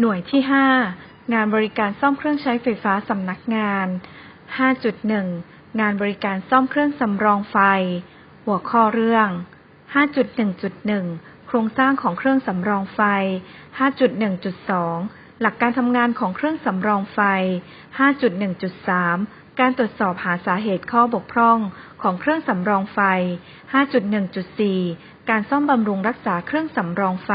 หน่วยที่ 5 งานบริการซ่อมเครื่องใช้ไฟฟ้าสำนักงาน 5.1 งานบริการซ่อมเครื่องสำรองไฟ หัวข้อเรื่อง 5.1.1 โครงสร้างของเครื่องสำรองไฟ 5.1.2 หลักการทำงานของเครื่องสำรองไฟ 5.1.3 การตรวจสอบหาสาเหตุข้อบกพร่องของเครื่องสำรองไฟ 5.1.4 การซ่อมบำรุงรักษาเครื่องสำรองไฟ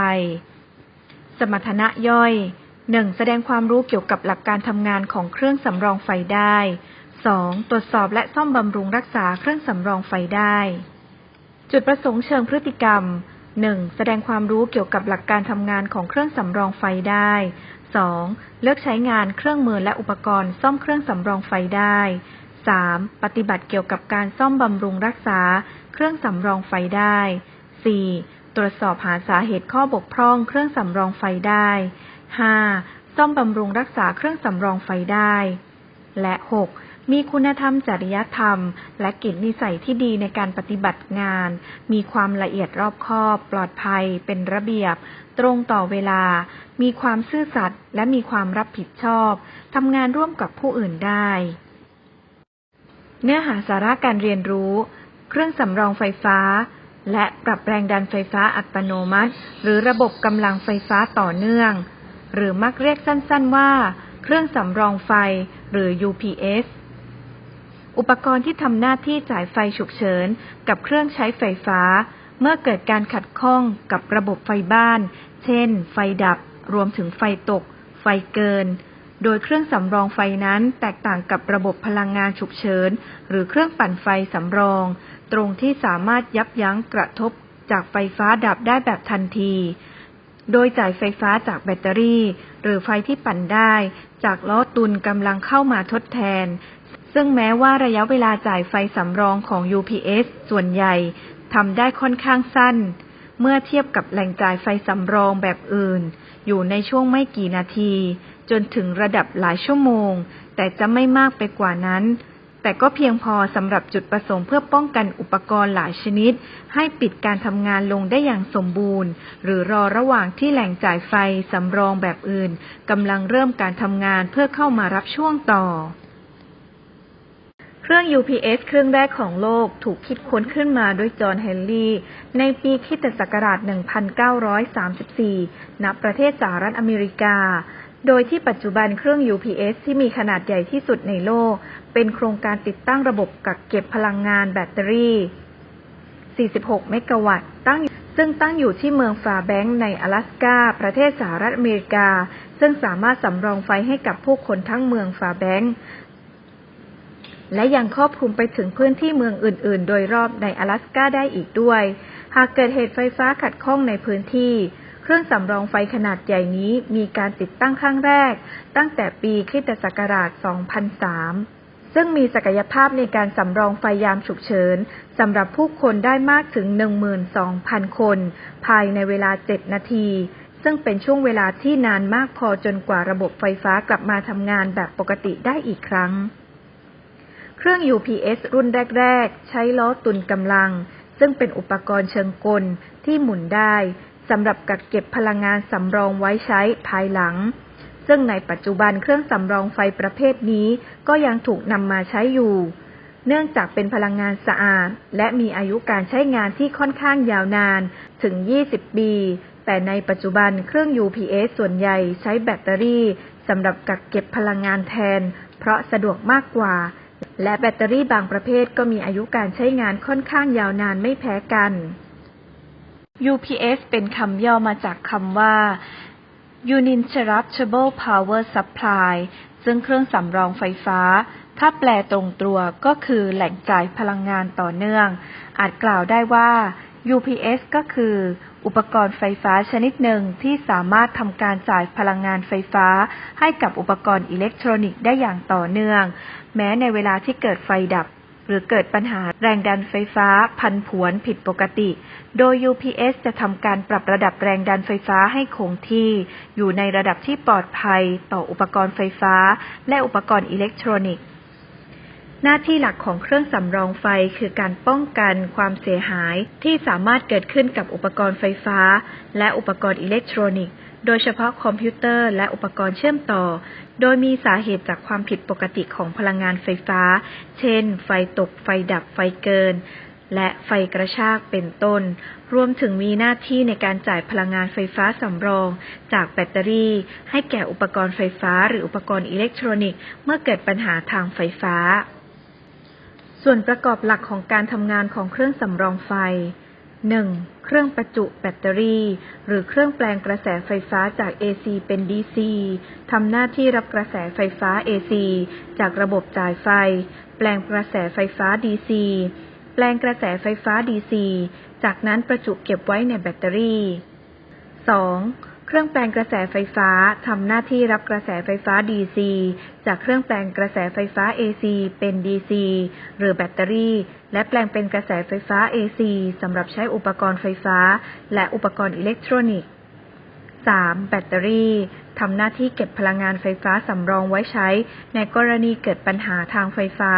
สมรรถนะย่อย 1. แสดงความรู้เกี่ยวกับหลักการทำงานของเครื่องสำรองไฟได้ 2. ตรวจสอบและซ่อมบำรุงรักษาเครื่องสำรองไฟได้ จุดประสงค์เชิงพฤติกรรม 1. แสดงความรู้เกี่ยวกับหลักการทำงานของเครื่องสำรองไฟได้ 2. เลือกใช้งานเครื่องมือและอุปกรณ์ซ่อมเครื่องสำรองไฟได้ 3. ปฏิบัติเกี่ยวกับการซ่อมบำรุงรักษา เครื่องสำรองไฟได้ 4. ตรวจสอบหาสาเหตุข้อบกพร่องเครื่องสำรองไฟได้ 5. ซ่อมบำรุงรักษาเครื่องสำรองไฟได้ และ 6. มีคุณธรรมจริยธรรม และกิจนิสัยที่ดีในการปฏิบัติงาน มีความละเอียดรอบคอบ ปลอดภัย เป็นระเบียบ ตรงต่อเวลา มีความซื่อสัตย์และมีความรับผิดชอบทำงานร่วมกับผู้อื่นได้ เนื้อหาสาระการเรียนรู้ เครื่องสำรองไฟฟ้า และปรับแรงดันไฟฟ้าอัตโนมัติ หรือระบบกำลังไฟฟ้าต่อเนื่อง หรือมักเรียกสั้นๆว่า เครื่องสำรองไฟ หรือ UPS อุปกรณ์ที่ทำหน้าที่จ่ายไฟฉุกเฉิน กับเครื่องใช้ไฟฟ้า เมื่อเกิดการขัดข้องกับระบบไฟบ้าน เช่น ไฟดับ รวมถึงไฟตก ไฟเกิน โดยเครื่องสำรองไฟนั้นแตกต่างกับระบบพลังงานฉุกเฉิน หรือเครื่องปั่นไฟสำรอง ตรงที่สามารถยับยั้งกระทบจากไฟฟ้าดับได้แบบทันที โดยจ่ายไฟฟ้าจากแบตเตอรี่ หรือไฟที่ปั่นได้ จากล้อตุนกำลังเข้ามาทดแทน ซึ่งแม้ว่าระยะเวลาจ่ายไฟสำรองของ UPS ส่วนใหญ่ทำได้ค่อนข้างสั้น เมื่อเทียบกับแหล่งจ่ายไฟสำรองแบบอื่น อยู่ในช่วงไม่กี่นาที จนถึงระดับหลายชั่วโมง แต่จะไม่มากไปกว่านั้น แต่ก็เพียงพอสำหรับจุดประสงค์เพื่อป้องกันอุปกรณ์หลายชนิด ให้ปิดการทำงานลงได้อย่างสมบูรณ์ หรือรอระหว่างที่แหล่งจ่ายไฟสำรองแบบอื่นกำลังเริ่มการทำงานเพื่อเข้ามารับช่วงต่อ ครื่อง UPS เครื่องแรกของโลกถูกคิดค้นขึ้นมาโดยจอห์นเฮนรีในปีคิตศักราช 1934 ณ ประเทศสหรัฐอเมริกา โดยที่ปัจจุบันเครื่อง UPS ที่มีขนาดใหญ่ที่สุดในโลก เป็นโครงการติดตั้งระบบกักเก็บพลังงานแบตเตอรี่ 46 เมกะวัตต์ตั้งซึ่งตั้งอยู่ที่เมืองฟาแบงค์ใน阿拉สกาประเทศสหรัฐอเมริกา ซึ่งสามารถสำรองไฟให้กับผู้คนทั้งเมืองฟาแบงค์ และยังครอบคลุมไปถึงพื้นที่เมืองอื่น ๆ โดยรอบใน阿拉สกาได้อีกด้วย หากเกิดเหตุไฟฟ้าขัดข้องในพื้นที่ เครื่องสำรองไฟขนาดใหญ่นี้มีการติดตั้งครั้งแรก ตั้งแต่ปีคริสตศักราช 2003 ซึ่งมีศักยภาพในการสำรองไฟยามฉุกเฉินสำหรับผู้คนได้มากถึง 12,000 คน ภายในเวลา 7 นาทีซึ่งเป็นช่วงเวลาที่นานมากพอจนกว่าระบบไฟฟ้ากลับมาทำงานแบบปกติได้อีกครั้ง เครื่อง UPS รุ่นแรก ๆ ใช้ล้อตุนกำลัง ซึ่งเป็นอุปกรณ์เชิงกลที่หมุนได้สำหรับกักเก็บพลังงานสำรองไว้ใช้ภายหลัง ซึ่งในปัจจุบันเครื่องสำรองไฟประเภทนี้ก็ยังถูกนำมาใช้อยู่ เนื่องจากเป็นพลังงานสะอาด และมีอายุการใช้งานที่ค่อนข้างยาวนานถึง 20 ปี แต่ในปัจจุบันเครื่อง UPS ส่วนใหญ่ใช้แบตเตอรี่สำหรับกักเก็บพลังงานแทน เพราะสะดวกมากกว่า และแบตเตอรี่บางประเภทก็มีอายุการใช้งานค่อนข้างยาวนานไม่แพ้กัน UPS เป็นคำย่อมาจากคำว่า Uninterruptible Power Supply ซึ่งเครื่องสำรองไฟฟ้า ถ้าแปลตรงตัวก็คือแหล่งจ่ายพลังงานต่อเนื่อง อาจกล่าวได้ว่า UPS ก็คือ อุปกรณ์ไฟฟ้าชนิดหนึ่งที่สามารถทำการจ่ายพลังงานไฟฟ้า ให้กับอุปกรณ์อิเล็กทรอนิกส์ได้อย่างต่อเนื่อง แม้ในเวลาที่เกิดไฟดับ หรือเกิดปัญหาแรงดันไฟฟ้าพันผวนผิดปกติ โดย UPS จะทำการปรับระดับแรงดันไฟฟ้าให้คงที่ อยู่ในระดับที่ปลอดภัยต่ออุปกรณ์ไฟฟ้า และอุปกรณ์อิเล็กทรอนิกส์ หน้าที่หลักของเครื่องสำรองไฟคือการป้องกันความเสียหายที่สามารถเกิดขึ้นกับอุปกรณ์ไฟฟ้า และอุปกรณ์อิเล็กทรอนิกส์ โดยเฉพาะคอมพิวเตอร์และอุปกรณ์เชื่อมต่อ โดยมีสาเหตุจากความผิดปกติของพลังงานไฟฟ้า เช่น ไฟตก ไฟดับ ไฟเกิน และไฟกระชากเป็นต้น รวมถึงมีหน้าที่ในการจ่ายพลังงานไฟฟ้าสำรอง จากแบตเตอรี่ ให้แก่อุปกรณ์ไฟฟ้า หรืออุปกรณ์อิเล็กทรอนิกส์ เมื่อเกิดปัญหาทางไฟฟ้า ส่วนประกอบหลักของการทำงานของเครื่องสำรองไฟ 1. เครื่องประจุแบตเตอรี่ หรือเครื่องแปลงกระแสไฟฟ้าจาก AC เป็น DC ทำหน้าที่รับกระแสไฟฟ้า AC จากระบบจ่ายไฟ แปลงกระแสไฟฟ้า DC แปลงกระแสไฟฟ้า DC จากนั้นประจุเก็บไว้ในแบตเตอรี่ 2. เครื่องแปลงกระแสไฟฟ้าทำหน้าที่รับกระแสไฟฟ้า DC จากเครื่องแปลงกระแสไฟฟ้า AC เป็น DC หรือแบตเตอรี่ และแปลงเป็นกระแสไฟฟ้า AC สำหรับใช้อุปกรณ์ไฟฟ้า และอุปกรณ์อิเล็กทรอนิกส์ 3. แบตเตอรี่ทำหน้าที่เก็บพลังงานไฟฟ้าสำรองไว้ใช้ ในกรณีเกิดปัญหาทางไฟฟ้า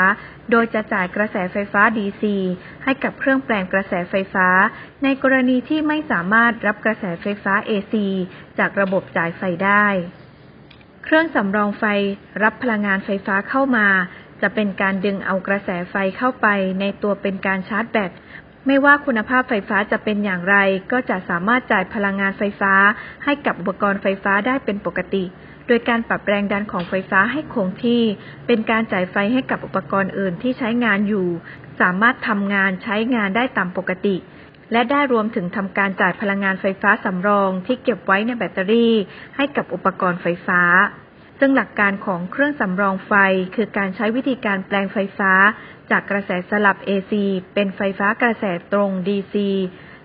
โดยจะจ่ายกระแสไฟฟ้า DC ให้กับเครื่องแปลงกระแสไฟฟ้า ในกรณีที่ไม่สามารถรับกระแสไฟฟ้า AC จากระบบจ่ายไฟได้ เครื่องสำรองไฟรับพลังงานไฟฟ้าเข้ามา จะเป็นการดึงเอากระแสไฟเข้าไปในตัวเป็นการชาร์จแบต ไม่ว่าคุณภาพไฟฟ้าจะเป็นอย่างไร ก็จะสามารถจ่ายพลังงานไฟฟ้า ให้กับอุปกรณ์ไฟฟ้าได้เป็นปกติ โดยการปรับแรงดันของไฟฟ้าให้คงที่ เป็นการจ่ายไฟให้กับอุปกรณ์อื่นที่ใช้งานอยู่ สามารถทำงานใช้งานได้ตามปกติ และได้รวมถึงทำการจ่ายพลังงานไฟฟ้าสำรองที่เก็บไว้ในแบตเตอรี่ ให้กับอุปกรณ์ไฟฟ้า ซึ่งหลักการของเครื่องสำรองไฟ คือการใช้วิธีการแปลงไฟฟ้า จากกระแสสลับ AC เป็นไฟฟ้ากระแสตรง DC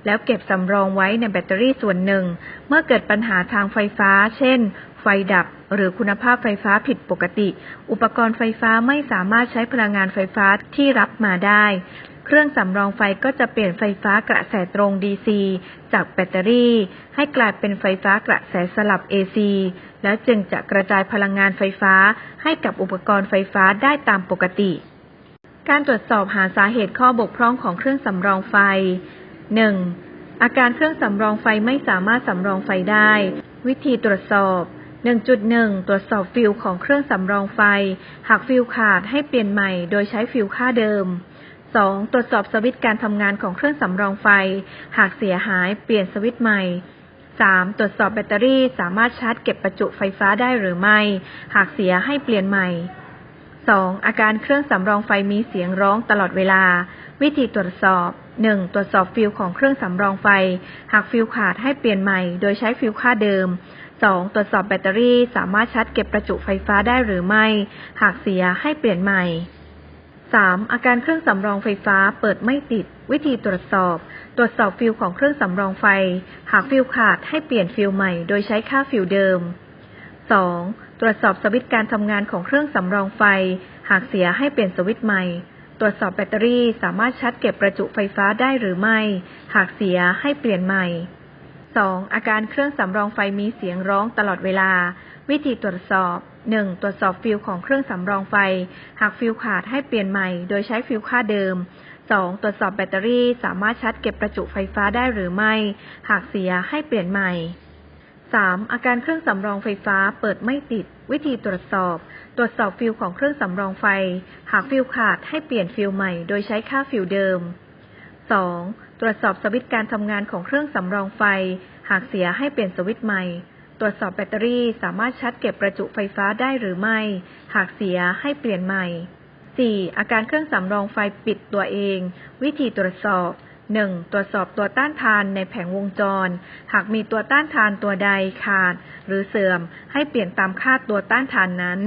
แล้วเก็บสำรองไว้ในแบตเตอรี่ส่วนหนึ่ง เมื่อเกิดปัญหาทางไฟฟ้า เช่น ไฟดับ หรือคุณภาพไฟฟ้าผิดปกติ อุปกรณ์ไฟฟ้าไม่สามารถใช้พลังงานไฟฟ้าที่รับมาได้ เครื่องสำรองไฟก็จะเปลี่ยนไฟฟ้ากระแสตรง DC จากแบตเตอรี่ ให้กลายเป็นไฟฟ้ากระแสสลับ AC แล้วจึงจะกระจายพลังงานไฟฟ้าให้กับอุปกรณ์ไฟฟ้าได้ตามปกติ การตรวจสอบหาสาเหตุข้อบกพร่องของเครื่องสำรองไฟ 1. อาการเครื่องสำรองไฟไม่สามารถสำรองไฟได้ วิธีตรวจสอบ 1.1 ตรวจสอบฟิลของเครื่องสำรองไฟ หากฟิลขาดให้เปลี่ยนใหม่โดยใช้ฟิลค่าเดิม 2. ตรวจสอบสวิตช์การทำงานของเครื่องสำรองไฟ หากเสียหายเปลี่ยนสวิตช์ใหม่ 3. ตรวจสอบแบตเตอรี่สามารถชาร์จเก็บประจุไฟฟ้าได้หรือไม่ หากเสียให้เปลี่ยนใหม่ 2. อาการเครื่องสำรองไฟมีเสียงร้องตลอดเวลา วิธีตรวจสอบ 1. ตรวจสอบฟิลของเครื่องสำรองไฟ หากฟิลขาดให้เปลี่ยนใหม่ โดยใช้ฟิลค่าเดิม 2. ตรวจสอบแบตเตอรี่สามารถชาร์จเก็บประจุไฟฟ้าได้หรือไม่ หากเสียให้เปลี่ยนใหม่ 3. อาการเครื่องสำรองไฟฟ้าเปิดไม่ติด วิธีตรวจสอบ ตรวจสอบฟิลของเครื่องสำรองไฟ หากฟิลขาดให้เปลี่ยนฟิลใหม่โดยใช้ค่าฟิลเดิม 2. ตรวจสอบสวิตช์การทำงานของเครื่องสำรองไฟ หากเสียให้เปลี่ยนสวิตช์ใหม่ ตรวจสอบแบตเตอรี่สามารถชาร์จเก็บประจุไฟฟ้าได้หรือไม่ หากเสียให้เปลี่ยนใหม่ 2. อาการเครื่องสำรองไฟมีเสียงร้องตลอดเวลา วิธีตรวจสอบ 1. ตรวจสอบฟิลของเครื่องสำรองไฟ หากฟิลขาดให้เปลี่ยนใหม่ โดยใช้ฟิลค่าเดิม 2. ตรวจสอบแบตเตอรี่สามารถชาร์จเก็บประจุไฟฟ้าได้หรือไม่ หากเสียให้เปลี่ยนใหม่ 3. อาการเครื่องสำรองไฟฟ้าเปิดไม่ติด วิธีตรวจสอบ ตรวจสอบฟิลของเครื่องสำรองไฟ หากฟิลขาดให้เปลี่ยนฟิลใหม่ โดยใช้ค่าฟิลเดิม 2. ตรวจสอบสวิตช์การทำงานของเครื่องสำรองไฟ หากเสียให้เปลี่ยนสวิตช์ใหม่ ตรวจสอบแบตเตอรี่สามารถชาร์จเก็บประจุไฟฟ้าได้หรือไม่ หากเสียให้เปลี่ยนใหม่ 4. อาการเครื่องสำรองไฟปิดตัวเอง วิธีตรวจสอบ 1. ตรวจสอบตัวต้านทานในแผงวงจร หากมีตัวต้านทานตัวใดขาด หรือเสื่อมให้เปลี่ยนตามค่าตัวต้านทานนั้น